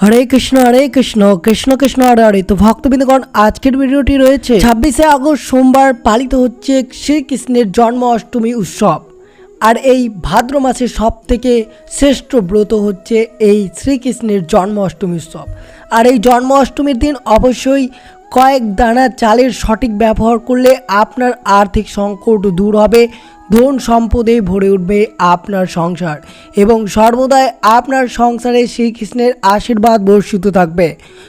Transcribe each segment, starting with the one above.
হরে কৃষ্ণ হরে কৃষ্ণ কৃষ্ণ কৃষ্ণ, হরে হরে। তো ভক্তবৃন্দগণ, আজকের ভিডিওটি রয়েছে ছাব্বিশে আগস্ট সোমবার পালিত হচ্ছে শ্রীকৃষ্ণের জন্ম অষ্টমী উৎসব। আর এই ভাদ্র মাসের সব থেকে শ্রেষ্ঠ ব্রত হচ্ছে এই শ্রীকৃষ্ণের জন্ম অষ্টমী উৎসব। আর এই জন্ম অষ্টমীর দিন অবশ্যই কয়েক দানা চালের সঠিক ব্যবহার করলে আপনার আর্থিক সংকট দূর হবে। ধন সম্পদে ভরে উঠবে আপনার সংসার এবং সর্বদাই আপনার সংসারে শ্রীকৃষ্ণের আশীর্বাদ বর্ষিত থাকবে।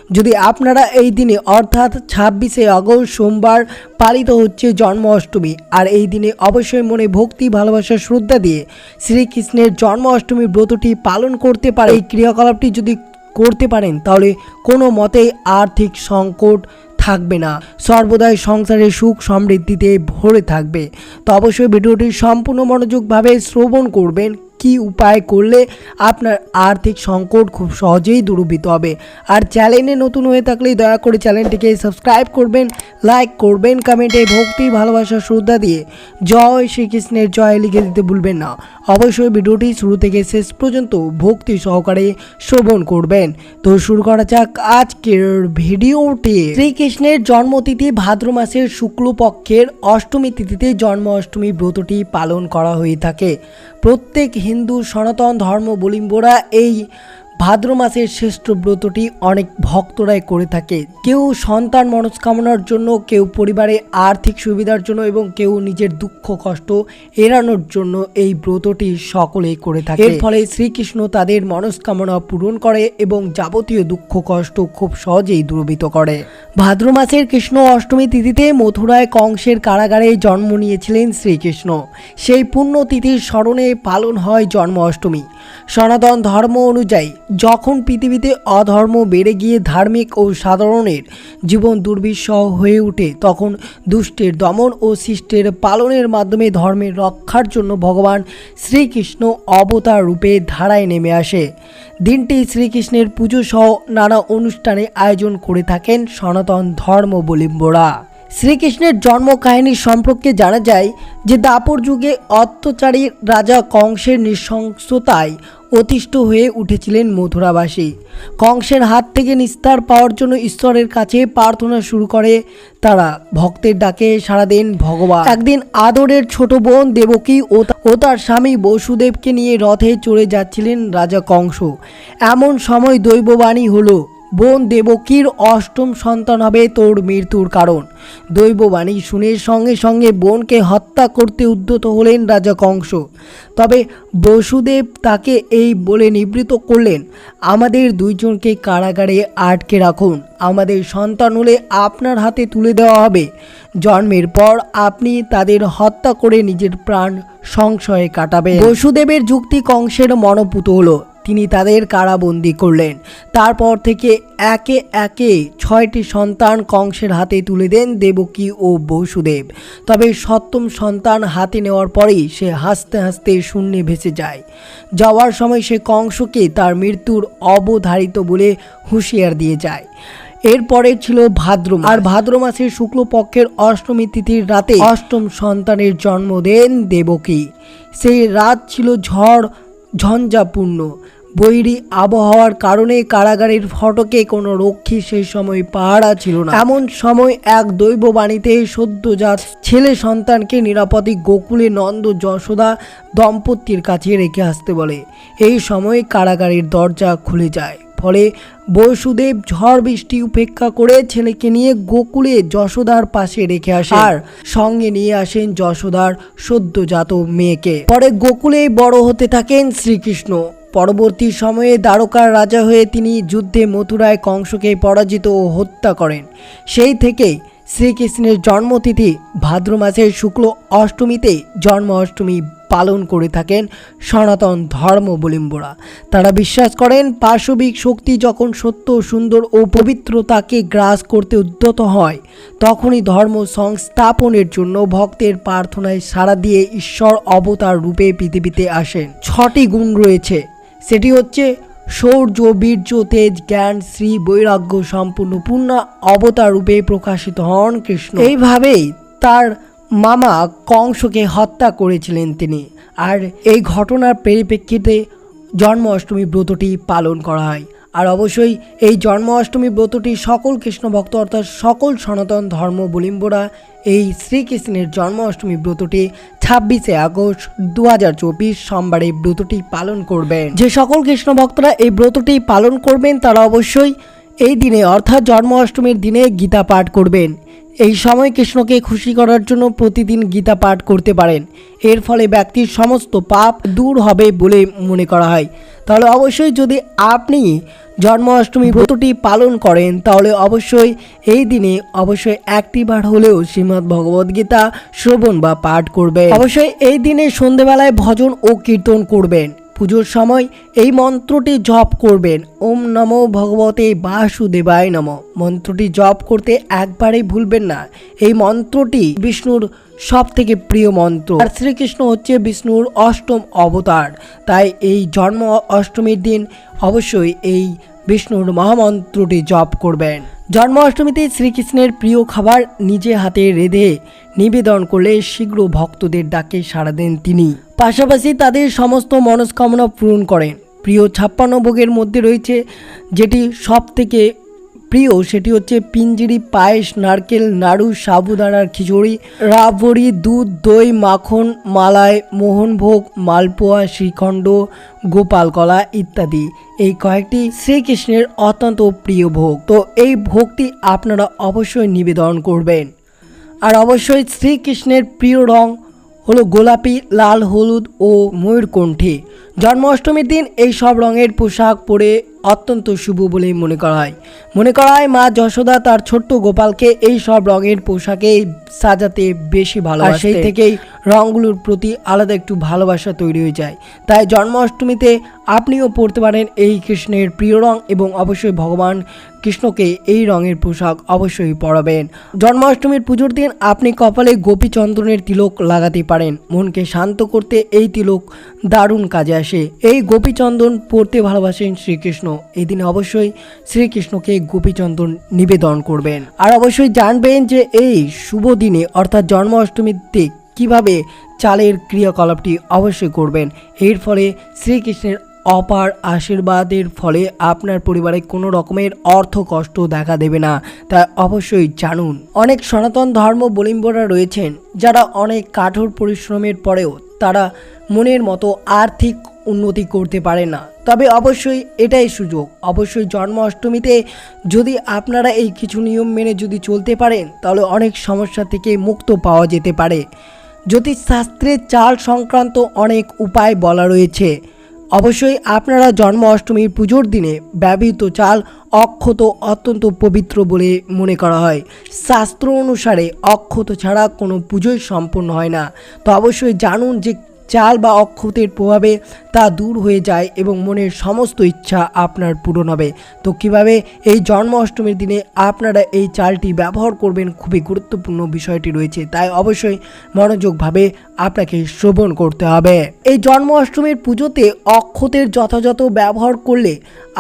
যদি আপনারা এই দিনে, অর্থাৎ ছাব্বিশে আগস্ট সোমবার পালিত হচ্ছে জন্ম অষ্টমী আর এই দিনে অবশ্যই মনে ভক্তি, ভালোবাসা, শ্রদ্ধা দিয়ে শ্রীকৃষ্ণের জন্ম অষ্টমী ব্রতটি পালন করতে পারে এই ক্রিয়াকলাপটি যদি করতে পারেন, তাহলে কোনো মতেই আর্থিক সংকট থাকবে না। সর্বদাই সংসারে সুখ সমৃদ্ধিতে ভরে থাকবে। তো অবশ্যই ভিডিওটি সম্পূর্ণ মনোযোগভাবে শ্রবণ করবেন। কি উপায় করলে আপনার আর্থিক সংকট খুব সহজেই দূরীভূত হবে? আর চ্যানেলে নতুন হয়ে থাকলে দয়া করে চ্যানেলটিকে সাবস্ক্রাইব করবেন লাইক করবেন কমেন্টে ভক্তি, ভালোবাসা, শ্রদ্ধা দিয়ে জয় শ্রীকৃষ্ণের জয় লিখে দিতে ভুলবেন না। অবশ্যই ভিডিওটি শুরু থেকে শেষ পর্যন্ত ভক্তি সহকারে শ্রবণ করবেন। তো শুরু করা যাক আজকের ভিডিওটি শ্রীকৃষ্ণের জন্মতিথি ভাদ্র মাসের শুক্লপক্ষের অষ্টমী তিথিতে জন্ম অষ্টমী ব্রতটি পালন করা হয়ে থাকে। প্রত্যেক হিন্দু সনাতন ধর্ম বলিম্বরা এই ভাদ্র মাসের শ্রেষ্ঠ ব্রতটি অনেক ভক্তরাই করে থাকে। কেউ সন্তান মনস্কামনার জন্য, কেউ পরিবারে আর্থিক সুবিধার জন্য এবং কেউ নিজের দুঃখ, কষ্ট এড়ানোর জন্য এই ব্রতটি সকলেই করে থাকে। এর ফলে শ্রীকৃষ্ণ তাদের মনস্কামনা পূরণ করে এবং যাবতীয় দুঃখ, কষ্ট খুব সহজেই দূরীভূত করে। ভাদ্র মাসের কৃষ্ণ অষ্টমী তিথিতে মথুরায় কংসের কারাগারে জন্ম নিয়েছিলেন শ্রীকৃষ্ণ। সেই পুণ্যতিথির স্মরণে পালন হয় জন্ম অষ্টমী সনাতন ধর্ম অনুযায়ী যখন পৃথিবীতে অধর্ম বেড়ে গিয়ে ধার্মিক ও সাধারণের জীবন দুর্বিষহ হয়ে ওঠে, তখন দুষ্টের দমন ও শিষ্টের পালনের মাধ্যমে ধর্মের রক্ষার জন্য ভগবান শ্রীকৃষ্ণ অবতার রূপে ধারায় নেমে আসে। দিনটি শ্রীকৃষ্ণের পুজো সহ নানা অনুষ্ঠানে আয়োজন করে থাকেন সনাতন ধর্মবলিম্বরা। শ্রীকৃষ্ণের জন্ম কাহিনী সম্পর্কে জানা যায় যে, দাপর যুগে অত্যাচারী রাজা কংসের নৃশংসতায় অতিষ্ঠ হয়ে উঠেছিলেন মথুরাবাসী। কংসের হাত থেকে নিস্তার পাওয়ার জন্য ঈশ্বরের কাছে প্রার্থনা শুরু করে তারা। ভক্তের ডাকে সারা দেন ভগবান। একদিন আদরের ছোট বোন দেবকী ও তার স্বামী বসুদেবকে নিয়ে রথে চড়ে যাচ্ছিলেন রাজা কংস। এমন সময় দৈববাণী হলো বোন দেবকীর অষ্টম সন্তান হবে তোর মৃত্যুর কারণ। দৈববাণী শুনে সঙ্গে সঙ্গে বোনকে হত্যা করতে উদ্যত হলেন রাজা কংস। তবে বসুদেব তাকে এই বলে নিবৃত করলেন, আমাদের দুইজনকে কারাগারে আটকে রাখুন। আমাদের সন্তান হলে আপনার হাতে তুলে দেওয়া হবে। জন্মের পর আপনি তাদের হত্যা করে নিজের প্রাণ সংশয়ে কাটাবেন। বসুদেবের যুক্তি কংসের মনোপুত হলো। তিনি তাদের কারাবন্দি করলেন। তারপর থেকে একে একে ছয়টি সন্তান কংসের হাতে তুলে দেন দেবকী ও বসুদেব। তবে সপ্তম সন্তান হাতে নেওয়ার পরেই সে হাসতে হাসতে শূন্যে ভেসে যায়। যাওয়ার সময় সে কংসকে তার মৃত্যুর অবধারিত বলে হুঁশিয়ার দিয়ে যায়। এরপরে ছিল ভাদ্র আর ভাদ্র মাসের শুক্লপক্ষের অষ্টমী তিথির রাতে অষ্টম সন্তানের জন্ম দেন দেবকী। সেই রাত ছিল ঝড় ঝঞ্ঝাপূর্ণ। বৈরী আবহাওয়ার কারণে কারাগারের ফটকে কোনো রক্ষী সেই সময় পাহারা ছিল না। এমন সময় এক দৈব বাণীতে সদ্যজাত ছেলে সন্তানকে নিরাপদে গোকুলে নন্দ যশোদা দম্পতির কাছে রেখে আসতে বলে। এই সময় কারাগারের দরজা খুলে যায়। ফলে বসুদেব ঝড় বৃষ্টি উপেক্ষা করে ছেলেকে নিয়ে গোকুলে যশোদার পাশে রেখে আসেন। আর সঙ্গে নিয়ে আসেন যশোদার সদ্যজাত মেয়েকে। পরে গোকুলেই বড় হতে থাকেন শ্রীকৃষ্ণ। পরবর্তী সময়ে দ্বারকার রাজা হয়ে তিনি যুদ্ধে মথুরায় কংসকে পরাজিত ও হত্যা করেন। সেই থেকেই শ্রীকৃষ্ণের জন্মতিথি ভাদ্র মাসের শুক্ল অষ্টমীতে জন্ম অষ্টমী পালন করে থাকেন সনাতন ধর্মবলিম্বরা তারা বিশ্বাস করেন পাশবিক শক্তি যখন সত্য, সুন্দর ও পবিত্রতাকে গ্রাস করতে উদ্যত হয়, তখনই ধর্ম সংস্থাপনের জন্য ভক্তের প্রার্থনায় সাড়া দিয়ে ঈশ্বর অবতার রূপে পৃথিবীতে আসেন। ছটি গুণ রয়েছে। সেটি হচ্ছে শৌর্য বীর্য, তেজ, জ্ঞান, শ্রী বৈরাগ্য, সম্পূর্ণ পূর্ণ অবতার রূপে প্রকাশিত হন কৃষ্ণ। এইভাবেই তার মামা কংসকে হত্যা করেছিলেন তিনি। আর এই ঘটনার পরিপ্রেক্ষিতে জন্ম অষ্টমী ব্রতটি পালন করা হয়। আর অবশ্যই এই জন্মাষ্টমী ব্রতটি সকল কৃষ্ণ ভক্ত অর্থাৎ সকল সনাতন ধর্মবলিম্বরা এই শ্রীকৃষ্ণের জন্মাষ্টমী ব্রতটি ছাব্বিশে আগস্ট দু হাজার চব্বিশ সোমবারে ব্রতটি পালন করবেন। যে সকল কৃষ্ণ ভক্তরা এই ব্রতটি পালন করবেন, তারা অবশ্যই এই দিনে অর্থাৎ জন্মাষ্টমীর দিনে গীতা পাঠ করবেন। এই সময় কৃষ্ণকে খুশি করার জন্য প্রতিদিন গীতা পাঠ করতে পারেন। এর ফলে ব্যক্তির সমস্ত পাপ দূর হবে বলে মনে করা হয়। তাহলে অবশ্যই যদি আপনি জন্মাষ্টমী ব্রতটি পালন করেন, তাহলে অবশ্যই এই দিনে অবশ্যই একটিবার হলেও শ্রীমদ্ ভগবদ্গীতা শ্রবণ বা পাঠ করবেন। অবশ্যই এই দিনে সন্ধেবেলায় ভজন ও কীর্তন করবেন। পুজোর সময় এই মন্ত্রটি জপ করবেন। ওম নমো ভগবতে বাসুদেবায় নম। মন্ত্রটি জপ করতে একবারেই ভুলবেন না। এই মন্ত্রটি বিষ্ণুর সব থেকে প্রিয় মন্ত্র। আর শ্রীকৃষ্ণ হচ্ছে বিষ্ণুর অষ্টম অবতার। তাই এই জন্ম অষ্টমীর দিন অবশ্যই এই বিষ্ণুর মহামন্ত্রটি জপ করবেন। জন্মাষ্টমীতে শ্রীকৃষ্ণের প্রিয় খাবার নিজে হাতে রেঁধে নিবেদন করলে শীঘ্র ভক্তদের ডাকে সাড়া দেন তিনি। পাশাপাশি তাদের সমস্ত মনস্কামনা পূরণ করেন। প্রিয় ছাপ্পান্ন ভোগের মধ্যে রয়েছে যেটি সব থেকে প্রিয়, সেটি হচ্ছে পিঞ্জিরি, পায়েস, নারকেল, নাড়ু, সাবুদানার খিচুড়ি, রাবড়ি, দুধ, দই, মাখন, মালাই, মোহনভোগ, মালপোয়া, শ্রীখণ্ড গোপাল কলা ইত্যাদি। এই কয়েকটি শ্রীকৃষ্ণের অত্যন্ত প্রিয় ভোগ। তো এই ভোগটি আপনারা অবশ্যই নিবেদন করবেন। আর অবশ্যই শ্রীকৃষ্ণের প্রিয় রং হলো গোলাপি, লাল, হলুদ ও ময়ূরকণ্ঠী। জন্মাষ্টমীর দিন এই সব রঙের পোশাক পরে অত্যন্ত শুভ বলে মনে করা হয়। মনে করা হয় মা যশোদা তার ছোট্ট গোপালকে এই সব রঙের পোশাকে সাজাতে বেশি ভালোবাসে সেই থেকেই রঙগুলোর প্রতি আলাদা একটু ভালোবাসা তৈরি হয়ে যায়। তাই জন্মাষ্টমীতে আপনিও পরতে পারেন এই কৃষ্ণের প্রিয় রং এবং অবশ্যই ভগবান কৃষ্ণকে এই রঙের পোশাক অবশ্যই পরাবেন। জন্মাষ্টমীর পুজোর দিন আপনি কপালে গোপীচন্দ্রনের তিলক লাগাতে পারেন। মনকে শান্ত করতে এই তিলক দারুণ কাজে আসে। এই গোপীচন্দন পড়তে ভালোবাসেন শ্রীকৃষ্ণ। এই দিনে অবশ্যই শ্রীকৃষ্ণকে গোপীচন্দন নিবেদন করবেন। আর অবশ্যই জানবেন যে এই শুভ দিনে, অর্থাৎ জন্মাষ্টমীতে কীভাবে চালের ক্রিয়াকলাপটি অবশ্যই করবেন। এর ফলে শ্রীকৃষ্ণের অপার আশীর্বাদের ফলে আপনার পরিবারে কোনো রকমের অর্থ কষ্ট দেখা দেবে না। তা অবশ্যই জানুন। অনেক সনাতন ধর্ম বলিম্বরা রয়েছেন, যারা অনেক কাঠোর পরিশ্রমের পরেও তারা মনের মতো আর্থিক উন্নতি করতে পারে না। তবে অবশ্যই এটাই সুযোগ। অবশ্যই জন্মাষ্টমীতে যদি আপনারা এই কিছু নিয়ম মেনে যদি চলতে পারেন, তাহলে অনেক সমস্যা থেকে মুক্ত পাওয়া যেতে পারে। জ্যোতিষশাস্ত্রে চাল সংক্রান্ত অনেক উপায় বলা রয়েছে। অবশ্যই আপনারা জন্মাষ্টমীর পুজোর দিনে ব্যবহৃত চাল অক্ষত অত্যন্ত পবিত্র বলে মনে করা হয়। শাস্ত্র অনুসারে অক্ষত ছাড়া কোনো পুজোই সম্পূর্ণ হয় না। তো অবশ্যই জানুন যে চাল বা অক্ষতের প্রভাবে তা দূর হয়ে যায় এবং মনের সমস্ত ইচ্ছা আপনার পূরণ হবে। তো কীভাবে এই জন্মাষ্টমীর দিনে আপনারা এই চালটি ব্যবহার করবেন খুবই গুরুত্বপূর্ণ বিষয়টি রয়েছে, তাই অবশ্যই মনোযোগভাবে আপনাকে শ্রবণ করতে হবে। এই জন্মাষ্টমীর পুজোতে অক্ষতের যথাযথ ব্যবহার করলে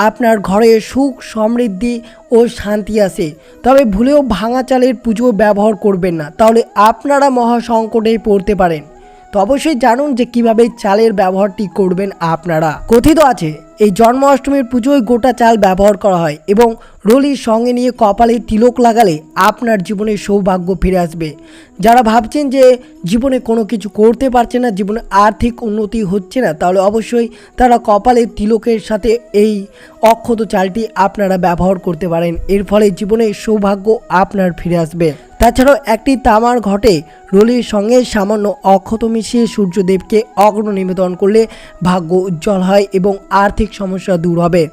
আপনার ঘরে সুখ, সমৃদ্ধি ও শান্তি আসে। তবে ভুলেও ভাঙা চালের পুজো ব্যবহার করবেন না, তাহলে আপনারা মহা সংকটে পড়তে পারেন। তো অবশ্যই জানুন যে কীভাবে চালের ব্যবহারটি করবেন আপনারা। কথিত আছে, এই জন্মাষ্টমীর পুজোয় গোটা চাল ব্যবহার করা হয় এবং রলির সঙ্গে নিয়ে কপালে তিলক লাগালে আপনার জীবনে সৌভাগ্য ফিরে আসবে। যারা ভাবছেন যে জীবনে কোনো কিছু করতে পারছে না, জীবনে আর্থিক উন্নতি হচ্ছে না, তাহলে অবশ্যই তারা কপালে তিলকের সাথে এই অক্ষত চালটি আপনারা ব্যবহার করতে পারেন। এর ফলে জীবনে সৌভাগ্য আপনার ফিরে আসবে। তাছাড়াও একটি তামার ঘটে রলির সঙ্গে সামান্য অক্ষত মিশিয়ে সূর্যদেবকে অগ্ন নিবেদন করলে ভাগ্য উজ্জ্বল হয় এবং আর্থিক সমস্যা দূর হবে।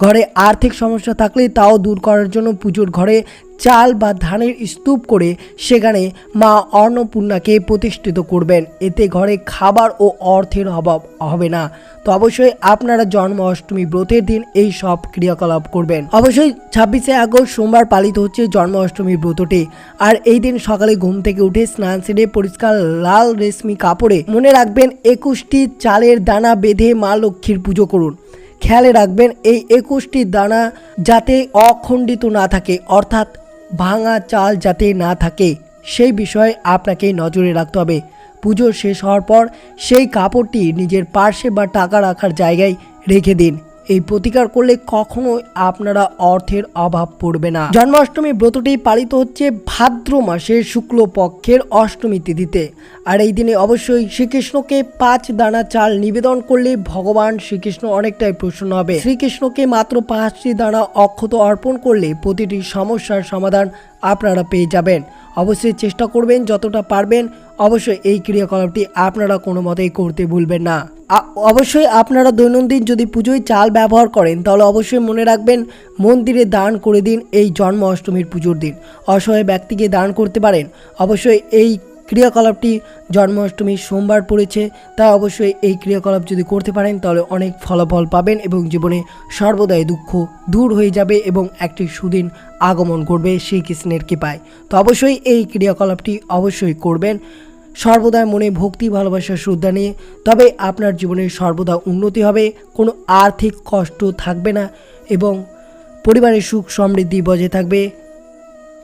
ঘরে আর্থিক সমস্যা থাকলে তাও দূর করার জন্য পুজোর ঘরে চাল বা ধানের স্তূপ করে সেখানে মা অন্নপূর্ণাকে প্রতিষ্ঠিত করবেন। এতে ঘরে খাবার ও অর্থের অভাব হবে না। তো অবশ্যই আপনারা জন্মাষ্টমী ব্রতের দিন এই সব ক্রিয়াকলাপ করবেন। অবশ্যই ছাব্বিশে আগস্ট সোমবার পালিত হচ্ছে জন্মাষ্টমী ব্রতটি। আর এই দিন সকালে ঘুম থেকে উঠে স্নান সেরে পরিষ্কার লাল রেশমি কাপড়ে মনে রাখবেন একুশটি চালের দানা বেঁধে মা লক্ষ্মীর পুজো করুন। খেয়ালে রাখবেন এই একুশটি দানা যাতে অখণ্ডিত না থাকে। অর্থাৎ ভাঙা চাল যাতে না থাকে, সেই বিষয়ে আপনাকে নজরে রাখতে হবে। পুজো শেষ হওয়ার পর সেই কাপড়টি নিজের পার্শ্বে বা টাকা রাখার জায়গায় রেখে দিন। এই প্রতিকার করলে কখনোই আপনারা অর্থের অভাব পড়বে না। জন্মাষ্টমী ব্রতটি পালিত হচ্ছে ভাদ্র মাসের শুক্লপক্ষের অষ্টমী তিথিতে। আর এই দিনে অবশ্যই শ্রীকৃষ্ণকে পাঁচ দানা চাল নিবেদন করলে ভগবান শ্রীকৃষ্ণ অনেকটাই প্রসন্ন হবে। শ্রীকৃষ্ণকে মাত্র পাঁচটি দানা অক্ষত অর্পণ করলে প্রতিটি সমস্যার সমাধান আপনারা পেয়ে যাবেন। অবশ্যই চেষ্টা করবেন, যতটা পারবেন অবশ্যই এই ক্রিয়াকলাপটি আপনারা কোনো মতেই করতে ভুলবেন না। অবশ্যই আপনারা দৈনন্দিন যদি পুজোয় চাল ব্যবহার করেন, তাহলে অবশ্যই মনে রাখবেন মন্দিরে দান করে দিন এই জন্ম অষ্টমীর পুজোর দিন। অসহায় ব্যক্তিকে দান করতে পারেন। অবশ্যই এই ক্রিয়াকলাপটি জন্মাষ্টমীর সোমবার পড়েছে। তাই অবশ্যই এই ক্রিয়াকলাপ যদি করতে পারেন, তাহলে অনেক ফলাফল পাবেন এবং জীবনে সর্বদাই দুঃখ দূর হয়ে যাবে এবং একটি সুদিন আগমন করবে শ্রীকৃষ্ণের কৃপায়। তো অবশ্যই এই ক্রিয়াকলাপটি অবশ্যই করবেন। সর্বদা মনে ভক্তি, ভালোবাসা, শ্রদ্ধা নিয়ে। তবে আপনার জীবনে সর্বদা উন্নতি হবে, কোনো আর্থিক কষ্ট থাকবে না এবং পরিবারের সুখ সমৃদ্ধি বজায় থাকবে।